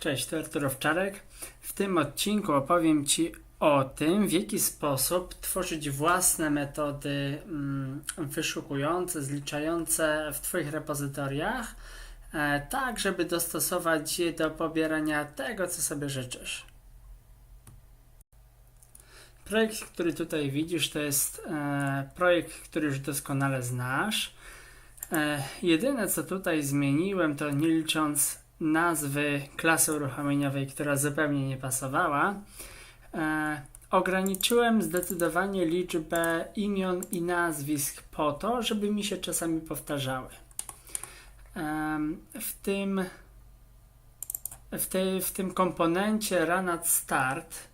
Cześć, to Artur Owczarek. W tym odcinku opowiem Ci o tym, w jaki sposób tworzyć własne metody mm, wyszukujące, zliczające w Twoich repozytoriach, e, tak żeby dostosować je do pobierania tego, co sobie życzysz. Projekt, który tutaj widzisz, to jest e, projekt, który już doskonale znasz. E, jedyne, co tutaj zmieniłem, to nie licząc nazwy klasy uruchomieniowej, która zupełnie nie pasowała, e, ograniczyłem zdecydowanie liczbę imion i nazwisk po to, żeby mi się czasami powtarzały. E, w tym w, tej, w tym komponencie run at start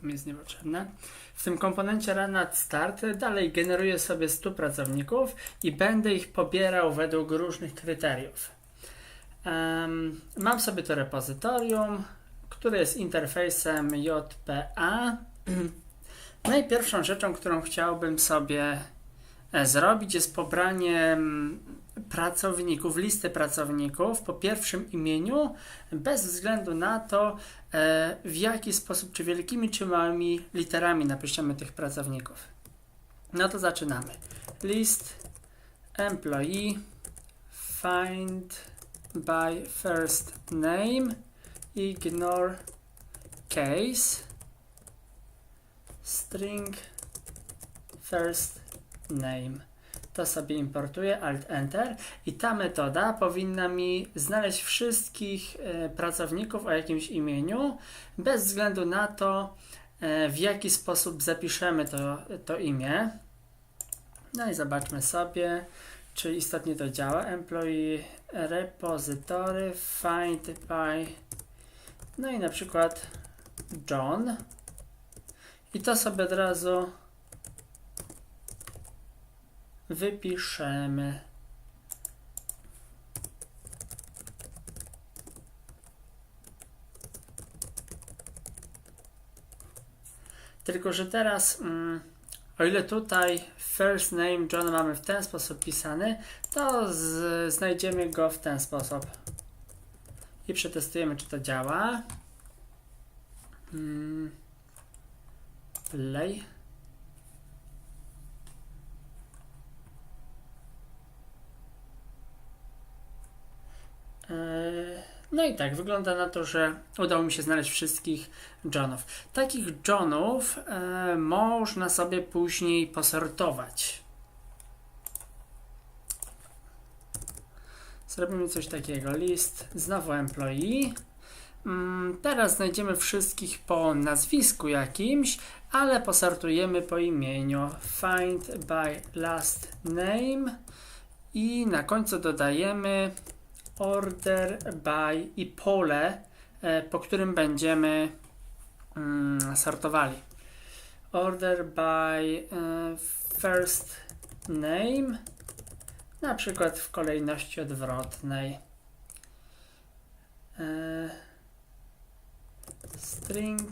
tam jest niepotrzebne. W tym komponencie run at start dalej generuję sobie 100 pracowników i będę ich pobierał według różnych kryteriów. Mam sobie to repozytorium, które jest interfejsem JPA. Najpierwszą rzeczą, którą chciałbym sobie e, zrobić, jest pobranie pracowników, listy pracowników po pierwszym imieniu, bez względu na to, e, w jaki sposób, czy wielkimi, czy małymi literami napiszemy tych pracowników. No to zaczynamy. List employee find by first name, ignore case, string first name. To sobie importuję, Alt Enter i ta metoda powinna mi znaleźć wszystkich e, pracowników o jakimś imieniu, bez względu na to, e, w jaki sposób zapiszemy to, to imię. No i zobaczmy sobie. Czy istotnie to działa? Employee repository find by no i na przykład John i to sobie od razu wypiszemy. Tylko, że teraz mm, o ile tutaj first name John mamy w ten sposób pisany, to z, znajdziemy go w ten sposób. I przetestujemy, czy to działa. Hmm. Play. Yy. No i tak, wygląda na to, że udało mi się znaleźć wszystkich Johnów. Takich Johnów e, można sobie później posortować. Zrobimy coś takiego. List, znowu employee. Mm, teraz znajdziemy wszystkich po nazwisku jakimś, ale posortujemy po imieniu. Find by last name i na końcu dodajemy order by i pole, e, po którym będziemy mm, sortowali. Order by e, first name, na przykład w kolejności odwrotnej. E, string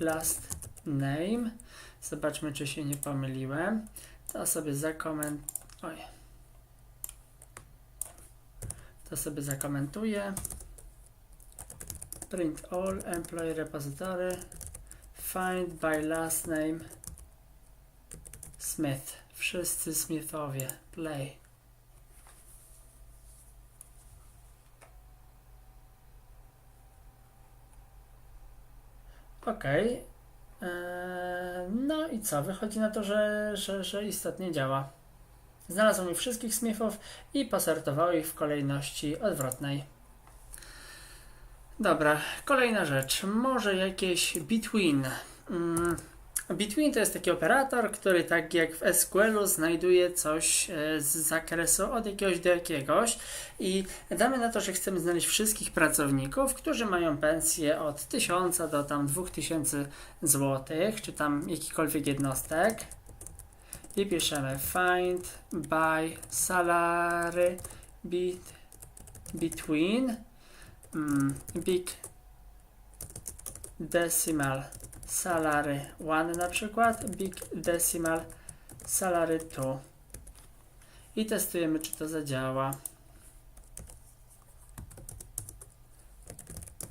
last name. Zobaczmy, czy się nie pomyliłem. To sobie zakoment... To sobie zakomentuję. Print all employee repository find by last name Smith. Wszyscy Smithowie. Play. Ok. Eee, no i co? Wychodzi na to, że, że, że istotnie działa. Znalazł mi wszystkich Smithów i posortował ich w kolejności odwrotnej. Dobra, kolejna rzecz. Może jakieś between. Mm, between to jest taki operator, który tak jak w SQL-u znajduje coś e, z zakresu od jakiegoś do jakiegoś i damy na to, że chcemy znaleźć wszystkich pracowników, którzy mają pensję od 1000 do tam 2000 zł, czy tam jakikolwiek jednostek i piszemy find by salary bit, between mm, big decimal salary 1 na przykład, big decimal salary 2 i testujemy czy to zadziała.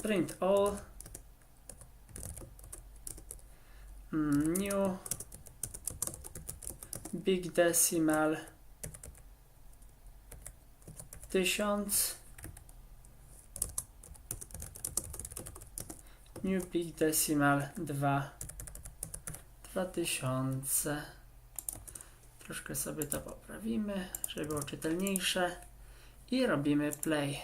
print all. Mm, new big decimal. 1000 new big decimal 2 2000 troszkę sobie to poprawimy, żeby było czytelniejsze. I robimy play.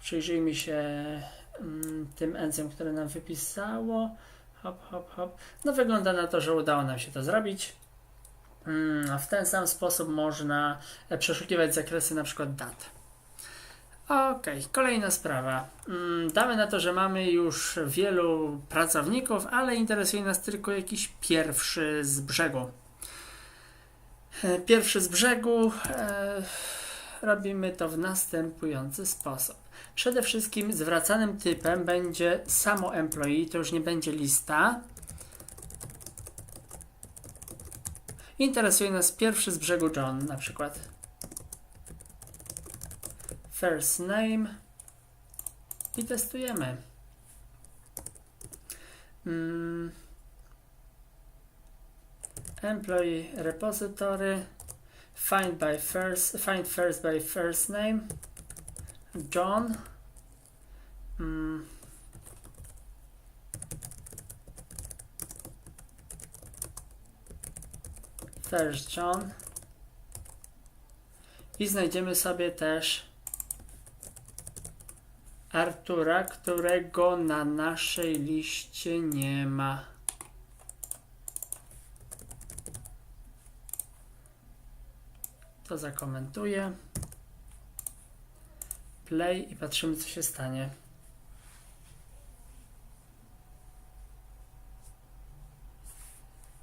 Przyjrzyjmy się tym encym, które nam wypisało. Hop, hop, hop. No wygląda na to, że udało nam się to zrobić. Mm, W ten sam sposób można e, przeszukiwać zakresy na przykład dat. Ok, kolejna sprawa. Mm, Damy na to, że mamy już wielu pracowników, ale interesuje nas tylko jakiś pierwszy z brzegu. E, Pierwszy z brzegu e, robimy to w następujący sposób. Przede wszystkim zwracanym typem będzie samo employee, to już nie będzie lista. Interesuje nas pierwszy z brzegu John na przykład. First name i testujemy. Mm. Employee repository find by first find first by first name John mm. First John i znajdziemy sobie też Artura, którego na naszej liście nie ma. To zakomentuję. Play i patrzymy, co się stanie.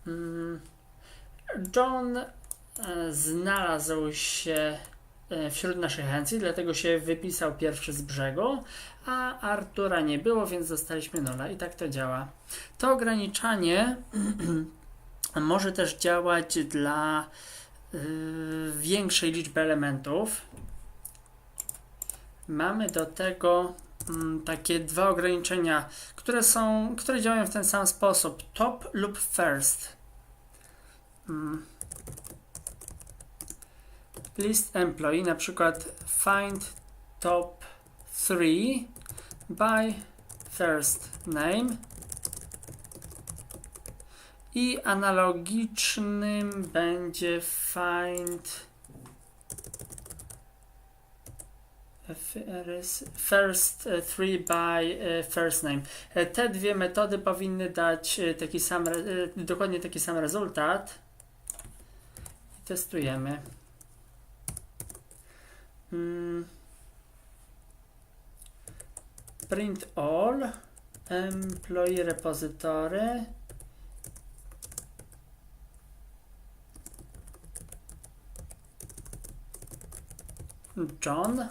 Mm, John e, znalazł się e, wśród naszych chęci, dlatego się wypisał pierwszy z brzegu, a Artura nie było, więc dostaliśmy nola i tak to działa. To ograniczanie może też działać dla y, większej liczby elementów. Mamy do tego mm, takie dwa ograniczenia, które są, które działają w ten sam sposób: top lub first. Mm. List employee, na przykład find top 3 by first name. I analogicznym będzie find first e, three by e, first name. E, Te dwie metody powinny dać taki sam, dokładnie taki sam rezultat. Testujemy. Mm. Print all employee repository John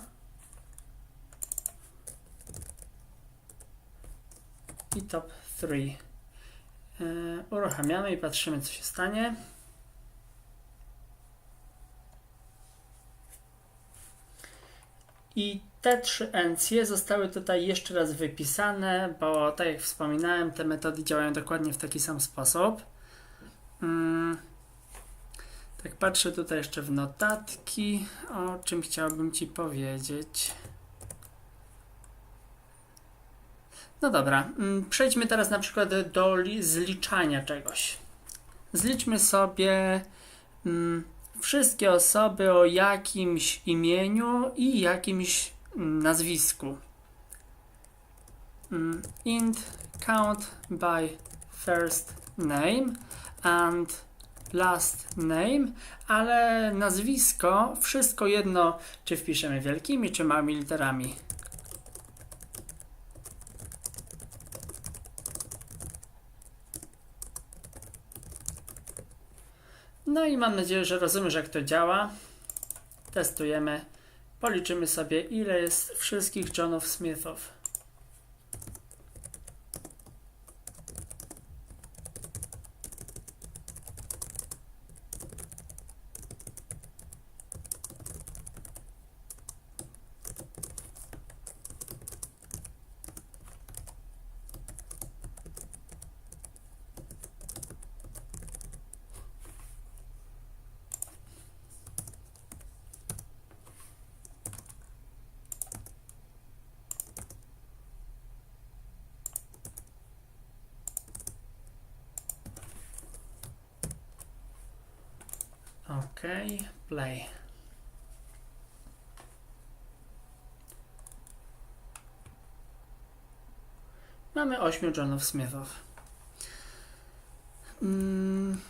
top 3 yy, uruchamiamy i patrzymy co się stanie i te trzy encje zostały tutaj jeszcze raz wypisane, bo tak jak wspominałem, te metody działają dokładnie w taki sam sposób. Mm. Tak patrzę tutaj jeszcze w notatki, o czym chciałbym Ci powiedzieć. No dobra, mm, przejdźmy teraz na przykład do li- zliczania czegoś. Zliczmy sobie mm, wszystkie osoby o jakimś imieniu i jakimś mm, nazwisku. Mm, int count by first name and last name, ale nazwisko wszystko jedno, czy wpiszemy wielkimi, czy małymi literami. No i mam nadzieję, że rozumiesz, jak to działa. Testujemy. Policzymy sobie, ile jest wszystkich Johnów Smithów. OK, play. Mamy 8 Johnów Smithów. Mm.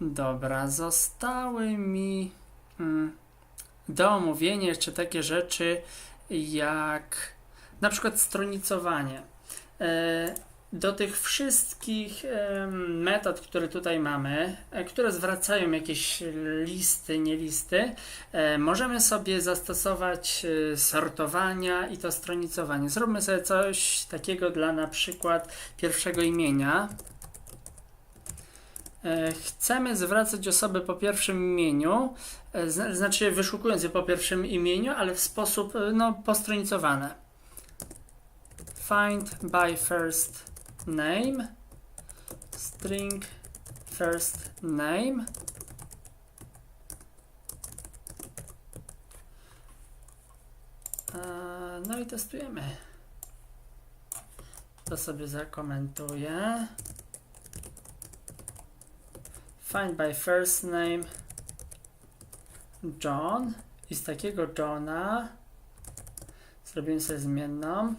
Dobra, zostały mi mm, do omówienia jeszcze takie rzeczy jak na przykład stronicowanie. E, do tych wszystkich metod, które tutaj mamy, e, które zwracają jakieś listy, nie listy, e, możemy sobie zastosować sortowania i to stronicowanie. Zróbmy sobie coś takiego dla na przykład pierwszego imienia. Chcemy zwracać osoby po pierwszym imieniu, zna- znaczy wyszukując je po pierwszym imieniu, ale w sposób no, postronicowane. Find by first name, string first name. No i testujemy. To sobie zakomentuję. Find by first name John. I z takiego Johna zrobimy sobie zmienną.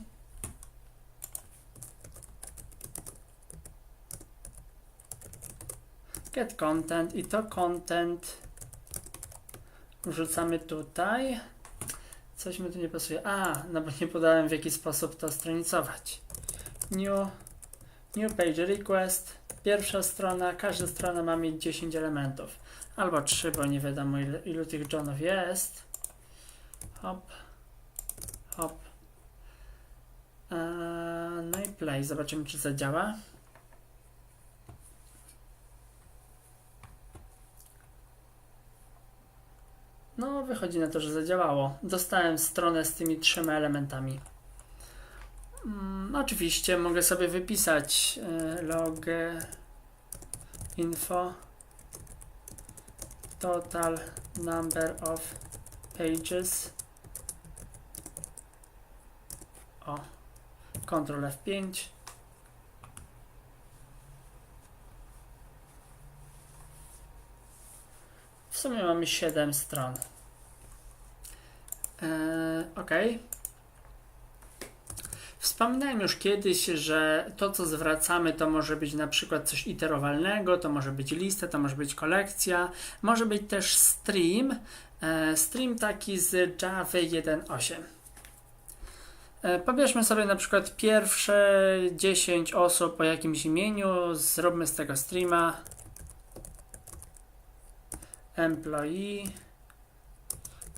Get content i to content wrzucamy tutaj. Coś mi tu nie pasuje. A, no bo nie podałem w jaki sposób to stronicować. New, new page request. Pierwsza strona, każda strona ma mieć 10 elementów. Albo 3, bo nie wiadomo ile, ilu tych Johnów jest. Hop, hop. Eee, no i play. Zobaczymy, czy zadziała. No, wychodzi na to, że zadziałało. Dostałem stronę z tymi trzema elementami. Mm, oczywiście mogę sobie wypisać e, log e, info total number of pages o Ctrl F5 sumie mamy 7 stron Eee, ok Wspominałem już kiedyś, że to, co zwracamy, to może być na przykład coś iterowalnego, to może być lista, to może być kolekcja, może być też stream, e, stream taki z Java 1.8. E, pobierzmy sobie na przykład pierwsze 10 osób o jakimś imieniu, zróbmy z tego streama. Employee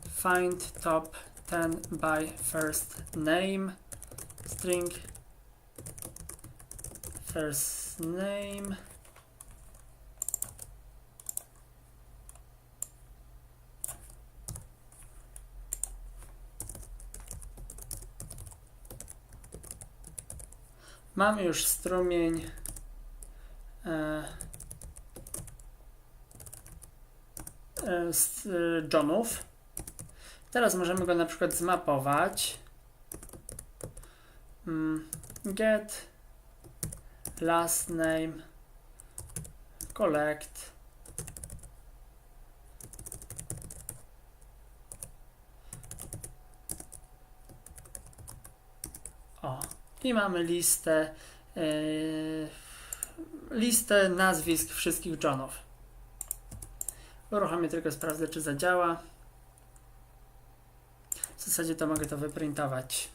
find top 10 by first name string first name. Mamy już strumień e, e, z e, Johnów. Teraz możemy go na przykład zmapować. Mm, get last name collect o i mamy listę yy, listę nazwisk wszystkich Johnów uruchomię tylko sprawdzę czy zadziała w zasadzie to mogę to wyprintować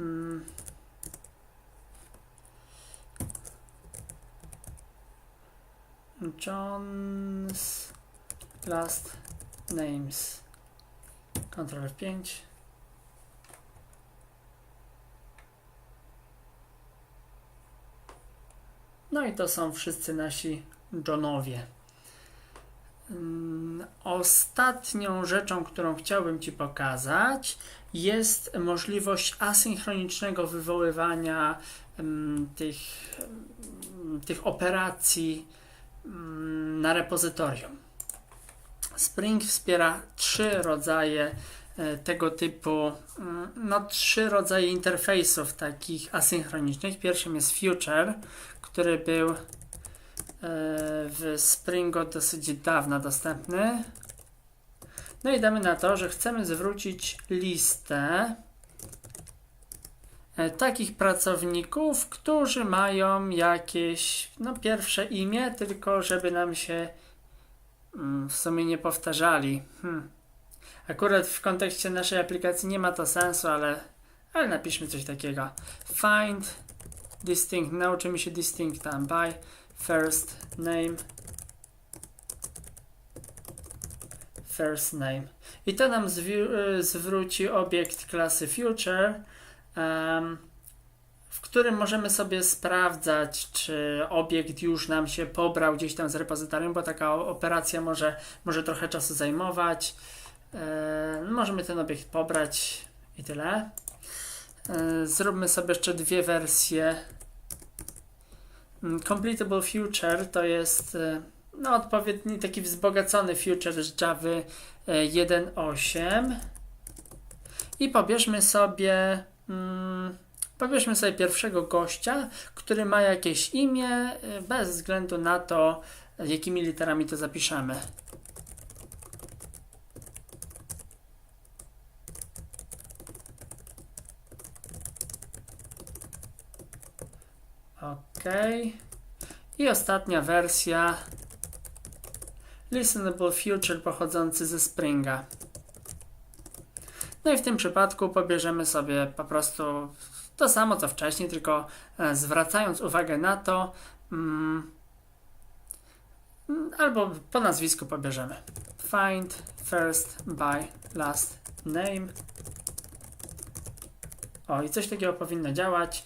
Mm. John's last names. Ctrl F5. No i to są wszyscy nasi Johnowie. Mm, Ostatnią rzeczą, którą chciałbym Ci pokazać, jest możliwość asynchronicznego wywoływania em, tych, em, tych operacji na repozytorium. Spring wspiera trzy rodzaje e, tego typu mm, no, trzy rodzaje interfejsów takich asynchronicznych. Pierwszym jest future, który był w Springo dosyć dawno dostępny. No i damy na to, że chcemy zwrócić listę e, takich pracowników, którzy mają jakieś, no pierwsze imię, tylko żeby nam się mm, w sumie nie powtarzali. Hmm. Akurat w kontekście naszej aplikacji nie ma to sensu, ale, ale napiszmy coś takiego. Find distinct, nauczymy się distincta by first name first name. I to nam y, zwróci obiekt klasy future, em, w którym możemy sobie sprawdzać, czy obiekt już nam się pobrał gdzieś tam z repozytorium, bo taka operacja może, może trochę czasu zajmować. Możemy ten obiekt pobrać i tyle. E, zróbmy sobie jeszcze dwie wersje. Mm, Completable Future to jest e, no, odpowiedni taki wzbogacony future z Java e, 1.8 i pobierzmy sobie mm, pobierzmy sobie pierwszego gościa, który ma jakieś imię e, bez względu na to, e, jakimi literami to zapiszemy. OK. I ostatnia wersja Listenable Future pochodzący ze Springa. No i w tym przypadku pobierzemy sobie po prostu to samo co wcześniej, tylko e, zwracając uwagę na to, mm, mm, albo po nazwisku pobierzemy. Find first by last name. O, i coś takiego powinno działać.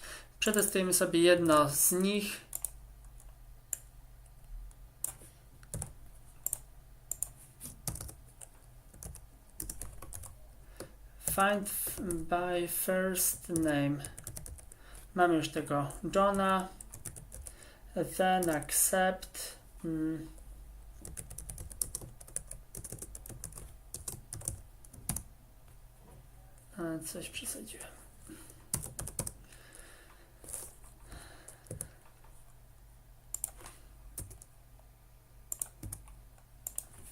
Przetestujemy sobie jedno z nich. Find by first name. Mamy już tego Johna. Then accept. Mm. Coś przesadziłem.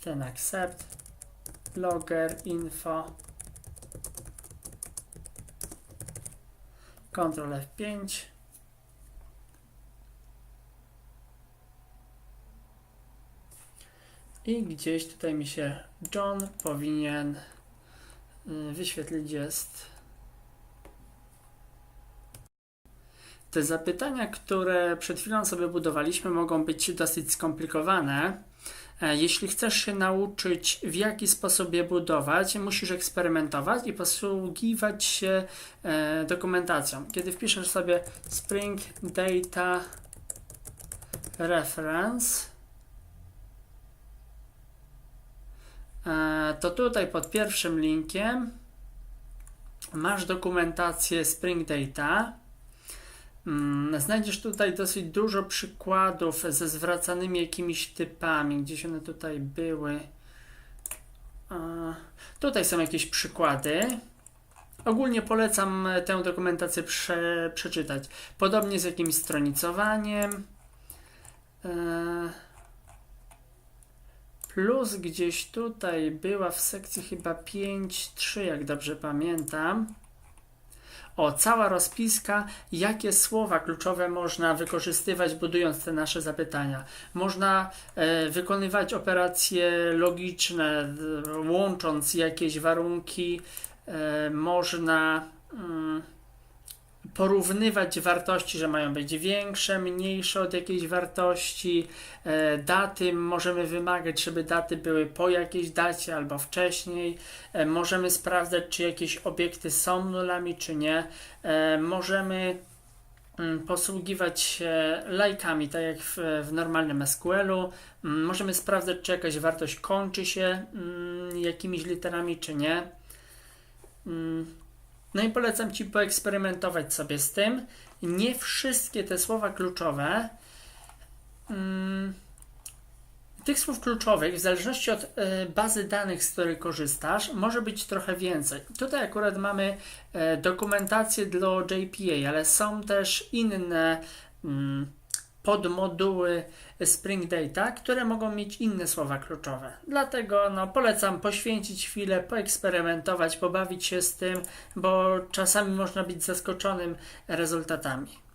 Then accept. Logger info. Ctrl F5. I gdzieś tutaj mi się John powinien y, wyświetlić jest. Te zapytania, które przed chwilą sobie budowaliśmy, mogą być dosyć skomplikowane. E, Jeśli chcesz się nauczyć, w jaki sposób je budować, musisz eksperymentować i posługiwać się e, dokumentacją. Kiedy wpiszesz sobie Spring Data Reference, e, to tutaj pod pierwszym linkiem masz dokumentację Spring Data. Mm, Znajdziesz tutaj dosyć dużo przykładów ze zwracanymi jakimiś typami, gdzieś one tutaj były. Tutaj są jakieś przykłady. Ogólnie polecam tę dokumentację prze, przeczytać. Podobnie z jakimś stronicowaniem. E, Plus gdzieś tutaj była w sekcji chyba 5.3, jak dobrze pamiętam. O, cała rozpiska, jakie słowa kluczowe można wykorzystywać, budując te nasze zapytania. Można e, wykonywać operacje logiczne, e, łącząc jakieś warunki, e, można mm, porównywać wartości, że mają być większe, mniejsze od jakiejś wartości. E, daty możemy wymagać, żeby daty były po jakiejś dacie albo wcześniej. E, możemy sprawdzać, czy jakieś obiekty są nulami, czy nie. E, możemy mm, posługiwać się lajkami, tak jak w, w normalnym SQL-u. Mm, Możemy sprawdzać, czy jakaś wartość kończy się mm, jakimiś literami, czy nie. No i polecam Ci poeksperymentować sobie z tym. Nie wszystkie te słowa kluczowe mm, tych słów kluczowych, w zależności od e, bazy danych, z której korzystasz, może być trochę więcej. Tutaj akurat mamy e, dokumentację dla JPA, ale są też inne mm, podmoduły Spring Data, które mogą mieć inne słowa kluczowe. Dlatego no, polecam poświęcić chwilę, poeksperymentować, pobawić się z tym, bo czasami można być zaskoczonym rezultatami.